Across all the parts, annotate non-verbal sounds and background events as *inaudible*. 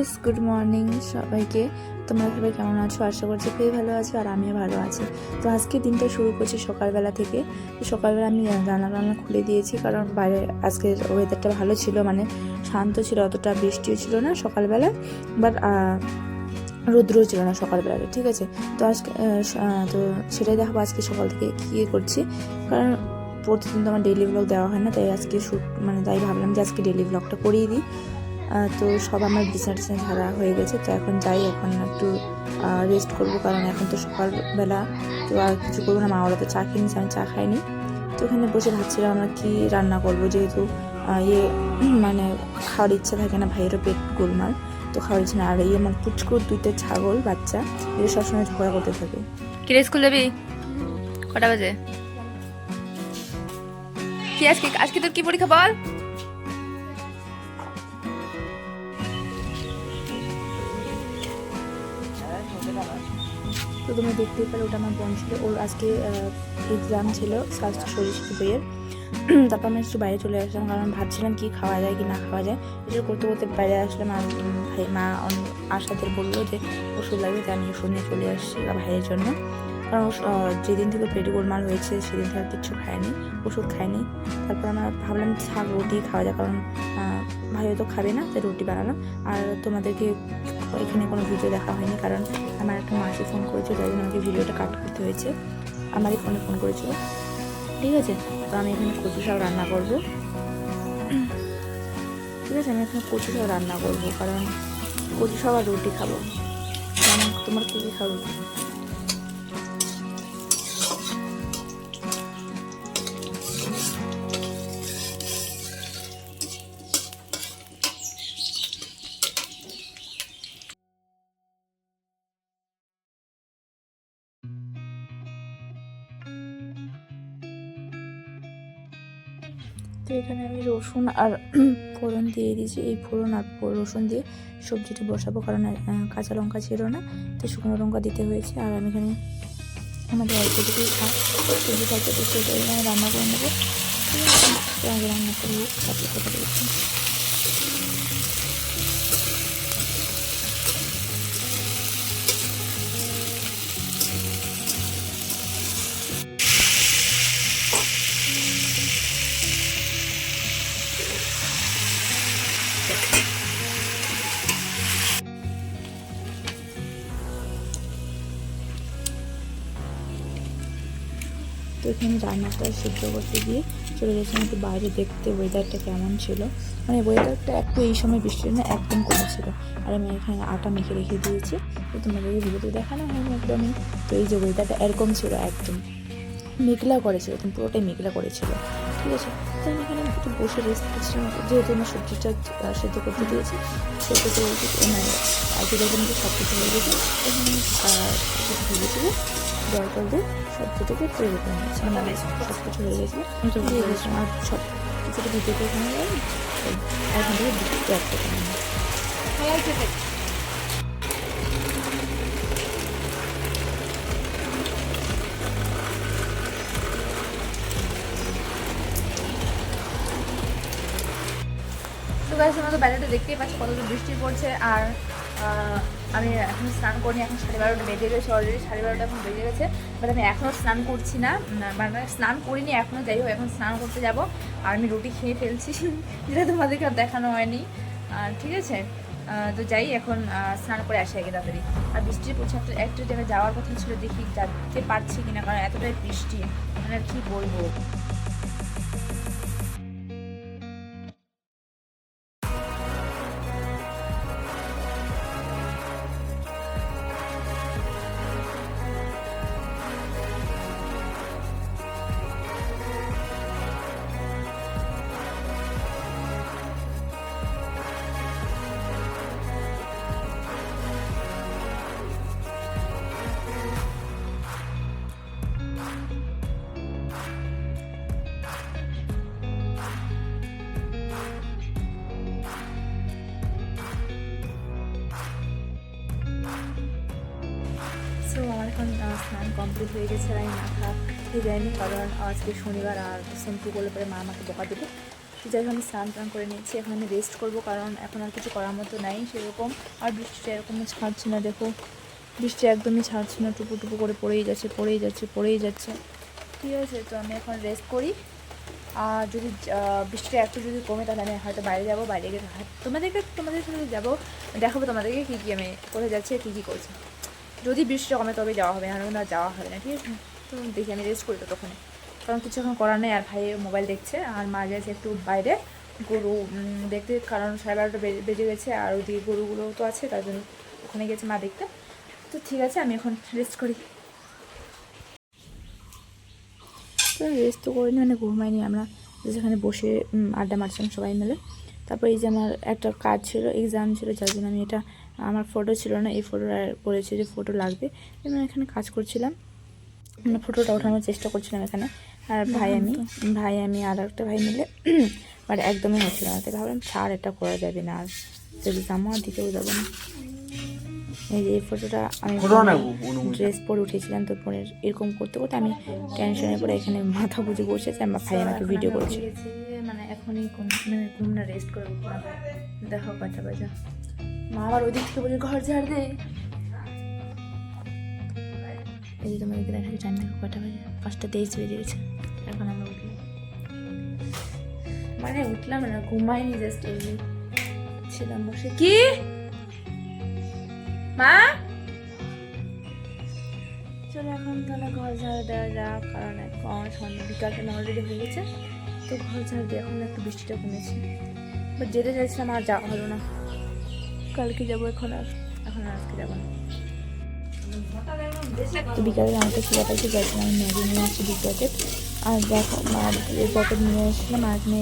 Guys good morning সবাইকে। তোমরা সবাই কেমন আছো? আশা করছি খুবই ভালো আছো আর আমিও ভালো আছি। তো আজকে দিনটা শুরু করছি সকালবেলা থেকে। সকালবেলা আমি রান্না রান্না খুলে দিয়েছি কারণ বাইরে আজকের ওয়েদারটা ভালো ছিল মানে শান্ত ছিল, অতটা বৃষ্টিও ছিল না সকালবেলা বাট রৌদ্রও ছিল না সকালবেলাতে, ঠিক আছে? তো আজকে তো সেটাই দেখাবো আজকে সকাল থেকে কী করছি। কারণ প্রতিদিন তো আমার ডেইলি ব্লগ দেওয়া হয় না, তাই আজকে শ্যুট মানে তাই ভাবলাম যে আজকে ডেইলি ব্লগটা করিয়ে দিই। তো সব আমার বিছানা টিছানা ঝাড়া হয়ে গেছে, তো এখন যাই, এখন একটু রেস্ট করব, কারণ এখন তো সকালবেলা, তো আর কিছু করব না, মা ওরা তো চা খেয়ে আমি চা খাইনি। তো ওখানে বসে ভাবছিলাম আমরা কী রান্না করব, যেহেতু ইয়ে *clears throat* মানে খাওয়ার ইচ্ছা থাকে না, ভাইয়েরও পেট গোলমাল, তো খাওয়ার ইচ্ছা না, আর এই আমার পুচকুর দুইটা ছাগল, বাচ্চা, এরা সবসময় ঝগড়া করতে থাকে। কিরে, স্কুল যাবি? কটা বাজে? কি আজকে আজকে তোর কি পরীক্ষা বল? তো তোমরা দেখতেই পারো, ওটা আমার বোন ছিল। ওর আজকে এক্সাম ছিল, স্বাস্থ্য শরীর বইয়ের। *clears throat* তারপর আমি একটু বাইরে চলে আসলাম, কারণ ভাবছিলাম কী খাওয়া যায়, কি না খাওয়া যায়। এসব করতে করতে বাইরে আসলাম, আর ভাই, মা আশাদের বলল যে ওষুধ লাগবে তাই আমি ওষুধ নিয়ে চলে আসছি, ভাইয়ের জন্য। কারণ যেদিন থেকে পেট গোলমাল হয়েছে, সেদিন থেকে কিচ্ছু খায়নি, ওষুধ খায়নি। তারপর আমরা ভাবলাম শাক রুটি খাওয়া যায় কারণ ভাইও তো খাবে না, তাই রুটি বানালাম। আর তোমাদেরকে এখানে কোনো ভিডিও দেখা হয়নি, কারণ আমার একটা মাসি ফোন করেছিল তাই জন্য আমাকে ভিডিওটা কাট করতে হয়েছে। আমারই ফোনে ফোন করেছিল। ঠিক আছে? তো আমি এখানে কচু শাক রান্না করব। ঠিক আছে? আমি এখানে কচু শাক রান্না করব, কারণ কচু শাক আর রুটি খাব। তোমার কী কী খাব তো এখানে আমি রসুন আর *clears throat* ফোড়ন দিয়ে দিয়েছি। এই ফোড়ন আর রসুন দিয়ে সবজিটি বসাবো, কারণ কাঁচা লঙ্কা ছিল না, তো শুকনো লঙ্কা দিতে হয়েছে। আর আমি এখানে আমাদের অল্প দিকেই খাই সবজি থাকতে রান্না করে নেব। রান্না করব এখানে রান্নাটা সিদ্ধ করতে গিয়ে চলে গেছিলাম একটু বাইরে দেখতে ওয়েদারটা কেমন ছিল? মানে ওয়েদারটা একটু এই সময় বৃষ্টির না একদম কমেছিল আর আমি এখানে আটা মেখে রেখে দিয়েছি। তো তোমাদেরকে ভিডিওতে দেখানো হয়নি একদমই। তো এই যে ওয়েদারটা এরকম ছিল একদম। মেঘলা করেছিল একদম পুরোটাই মেঘলা করেছিল। ঠিক আছে? তো আমি এখানে একটু বসে রেস্ট করছিলাম যেহেতু আমার সবজিটা সেদ্ধ করতে দিয়েছি করে রেখে- মানে কি দেখবেন সব কিছু হয়ে গেছে। এখানে জল দিয়ে সব কিছুকে তৈরি করে নিয়েছি সব কিছু হয়ে গেছিল দিয়ে গেছিলাম আর সব কিছুটা ভিডিওতে এখানে থেকে করে আমরা তো বাইরেটা দেখতেই পাচ্ছি কতটা বৃষ্টি পড়ছে। আর আমি এখন স্নান করিনি, এখন সাড়ে বারোটা বেজে গেছে অলরেডি সাড়ে বারোটা এখন বেজে গেছে বাট আমি এখনও স্নান করছি না মানে স্নান করিনি, এখনও যাই হোক, এখন স্নান করতে যাব, আর আমি রুটি খেয়ে ফেলছি, *laughs* যেটা তোমাদেরকে আর দেখানো হয়নি ঠিক আছে? তো যাই, এখন স্নান করে আসি আগে তাড়াতাড়ি। আর বৃষ্টির পড়ছে একটা একটা জায়গায় যাওয়ার কথা ছিল, দেখি যেতে পারছি কিনা, কারণ এতটাই বৃষ্টি মানে কি বলব? এখন স্নান কমপ্লিট হয়ে গেছে আমি মাথা খেয়ে যায়নি কারণ আজকে শনিবার আর শ্যাম্পু করলে পরে মা আমাকে বকা দেবে। তো যাই হোক, আমি স্নান টান করে নিয়েছি। এখন আমি রেস্ট করব, কারণ এখন আর কিছু করার মতো নাই সেরকম। আর বৃষ্টিটা এরকম ছাড়ছে না, দেখো। বৃষ্টি একদমই ছাড়ছে না টুপু টুপু করে পড়েই যাচ্ছে পড়েই যাচ্ছে পড়েই যাচ্ছে। ঠিক আছে, তো আমি এখন রেস্ট করি। আর যদি বৃষ্টিটা একটু যদি কমে, তাহলে আমি হয়তো বাইরে যাব, বাইরে গিয়ে তোমাদেরকে, তোমাদের সাথে যাব। দেখাবো তোমাদেরকে কী কী আমি কোথায় যাচ্ছি কী কী করছি। যদি বৃষ্টিটা কমে তবে যাওয়া হবে না আর যাওয়া হবে না, ঠিক আছে? তো দেখি আমি রেস্ট করি তো তখন কারণ কিছু এখন করার নেই, আর ভাই মোবাইল দেখছে, আর মা গেছে একটু বাইরে। গরু দেখতে, কারণ সাড়ে বারোটা বেজে- গেছে, আর ওদিকে গরুগুলো তো আছে, তার জন্য ওখানে গেছে মা দেখতে। তো ঠিক আছে, আমি এখন রেস্ট করি। তো রেস্ট তো করিনি মানে ঘুমাইনি আমরা। যেখানে বসে আড্ডা মারছিলাম সবাই মিলে। তারপর এই যে আমার একটা কাজ ছিল এক্সাম ছিল, যার জন্য আমি এটা আমার ফটো ছিল না এই ফটোটা বলেছে যে ফটো লাগবে। আমি এখানে কাজ করছিলাম। মানে ফটোটা ওঠানোর চেষ্টা করছিলাম এখানে। আর ভাই আমি ভাই আমি আর একটা ভাই মিলে বাট *clears throat* একদমই হচ্ছিল না। তাই ভাবলাম ছাড় এটা করা যাবে না। আর এক্সামও আর দিতেও যাব না। এই যে এই ফটোটা আমি ড্রেস পরে উঠেছিলাম তো পরে এরকম করতে করতে আমি টেনশনে পরে এখানে মাথা বুঝে বসেছি আমার ভাই আমাকে ভিডিও করেছে। মানে এখনই ঘুম মানে ঘুম না রেস্ট করে উঠবো দেখো কটা বাজা মা আবার ওই দিক থেকে বলে ঘর ঝাড় দে। এই যে তোমাদের দেখা টাইম দেখো কটা বাজে, পাঁচটা তেইশ বেজে গেছে। এখন আমরা উঠলাম। মানে উঠলাম না, ঘুমাইনি জাস্ট এমনি ছিলাম বসে। কি? মা? চলো এখন তাহলে ঘর ঝাড় দেওয়া যাক, কারণ এখন সন্ধ্যা বিকালটা অলরেডি হয়ে গেছে। তো ঘর ঝাড় দিয়ে এখন একটু বৃষ্টিটা কমেছে। বাট যেতে চাইছিলাম আর যাওয়া হলো না। কালকে যাব এখন আর। এখন আর আজকে যাব না। তো বিকালে আমাকে খিদা পাইতে যাচ্ছিলাম আমি ম্যাগি নিয়ে আসছি দু প্যাকেট আর দেখো প্যাকেট নিয়ে এসেছিলাম আর এখানে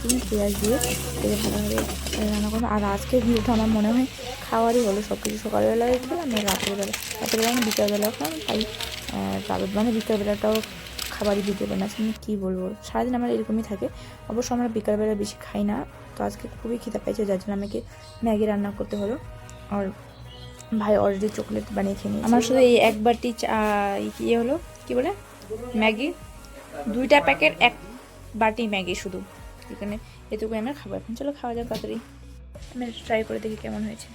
তুমি পেঁয়াজ দিয়ে তেলে ভালোভাবে রান্না করব। আর আজকে ভিডিওটা আমার মনে হয় খাওয়ারই হলো সব কিছু সকালবেলায় খেলাম আর রাতের বেলা রাতের বেলা আমি বিকালবেলাও খেলাম তাই রাত মানে বিকালবেলাটাও খাবারই দিতে পারি না। আমি কী বলব? সারাদিন আমার এরকমই থাকে। অবশ্য আমরা বিকালবেলা বেশি খাই না। তো আজকে খুবই খিদে পেয়েছে, যার জন্য আমাকে ম্যাগি রান্না করতে হলো। আর ভাই অলরেডি চকলেট বানিয়ে খেয়ে আমার শুধু এই এক বাটি চা ইয়ে হলো? কি বলে? ম্যাগি। দুইটা প্যাকেট, এক বাটি ম্যাগি শুধু। এখানে এতটুকু আমরা খাব। এখন চলো খাওয়া যাক, তাড়াতাড়ি। আমি ট্রাই করে দেখি কেমন হয়েছে।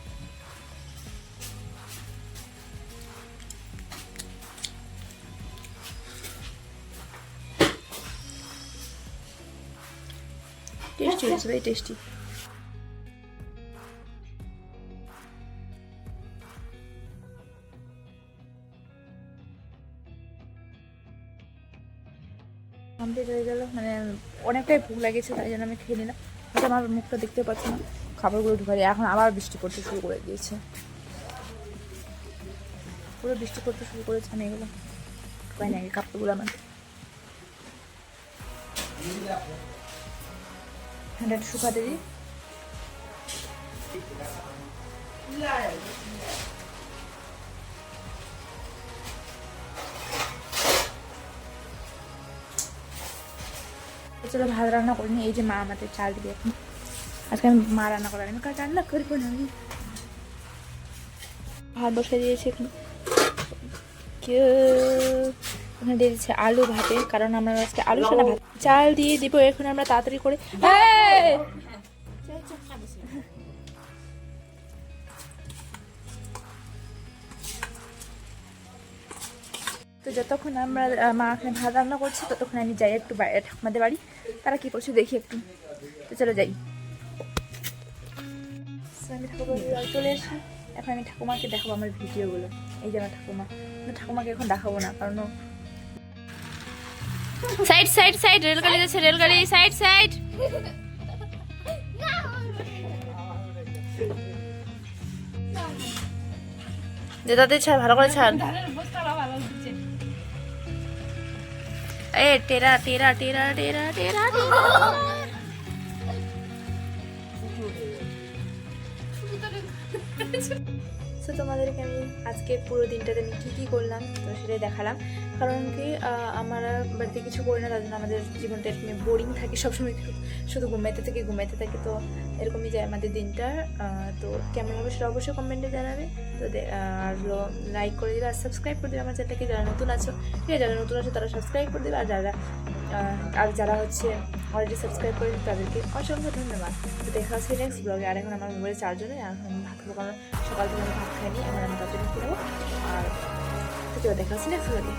টেস্টি হয়েছে ভাই টেস্টি কমপ্লিট হয়ে গেল। মানে অনেকটাই ভুক লাগেছে তাই জন্য আমি খেয়ে নিলাম। হয়তো আমার মুখটা দেখতে পাচ্ছি না। খাবারগুলো ঢুকাই এখন আবার বৃষ্টি পড়তে শুরু করে দিয়েছে। পুরো বৃষ্টি পড়তে শুরু করেছে, আমি এগুলো ঢুকাই না কাপড়গুলো আমার। হ্যাঁ চলো ভাত রান্না করিনি, এই যে মা আমাদের চাল এখন। আজকে আমি মা রান্না করব আমি রান্না করব না আমি। ভাত বসে দিয়েছি এখানে। ওখানে দিয়ে দিচ্ছে আলু ভাতে, কারণ আমরা আজকে আলু ভাত চাল দিয়ে দিব, এখন আমরা তাড়াতাড়ি করে এই! তো যতক্ষণ আমরা মা এখানে ভাত রান্না করছে, ততক্ষণ আমি যাই একটু ঠাকুমাদের বাড়ি। তারা কি করছে দেখি একটু। তো চলো যাই। ঠাকুমার চলে এসেছি। এখন আমি ঠাকুমাকে দেখাবো আমার ভিডিওগুলো। এই যে আমার ঠাকুমা। ঠাকুমাকে এখন দেখাবো না, কারণ সাইড সাইড সাইড, রেলগাড়ি যাচ্ছে, রেলগাড়ি, সাইড সাইড। যে ছাড় ভালো করে ছাড়। এ, টেরা টেরা টেরা টেরা টেরা তো তোমাদেরকে আমি আজকে পুরো দিনটাতে আমি কী কী করলাম, তো সেটাই দেখালাম। কারণ কি আমরা বাড়িতে কিছু করি না, তার জন্য আমাদের জীবনটা এরকমই বোরিং থাকে সবসময়। শুধু ঘুমাইতে থাকি ঘুমাইতে থাকি, তো এরকমই যায় আমাদের দিনটা তো কেমন হবে সেটা অবশ্যই কমেন্টে জানাবে। তো আর লাইক করে দিবে আর সাবস্ক্রাইব করে দিবে আমার চ্যানেলটাকে যারা নতুন আছো। ঠিক আছে, যারা নতুন আছো তারা সাবস্ক্রাইব করে দেবে আর যারা আর যারা হচ্ছে অলরেডি সাবস্ক্রাইব করেছেন তাদেরকে অসংখ্য ধন্যবাদ। তো দেখা হচ্ছে নেক্সট ব্লগে আর এখন আমার মোবাইলে চার্জও নেই এখন ভাত খাব কারণ সকাল থেকে আমি ভাত খাইনি, এখন আমি তাদের খেয়ে আর তো দেখা হচ্ছে নেক্সট ব্লগে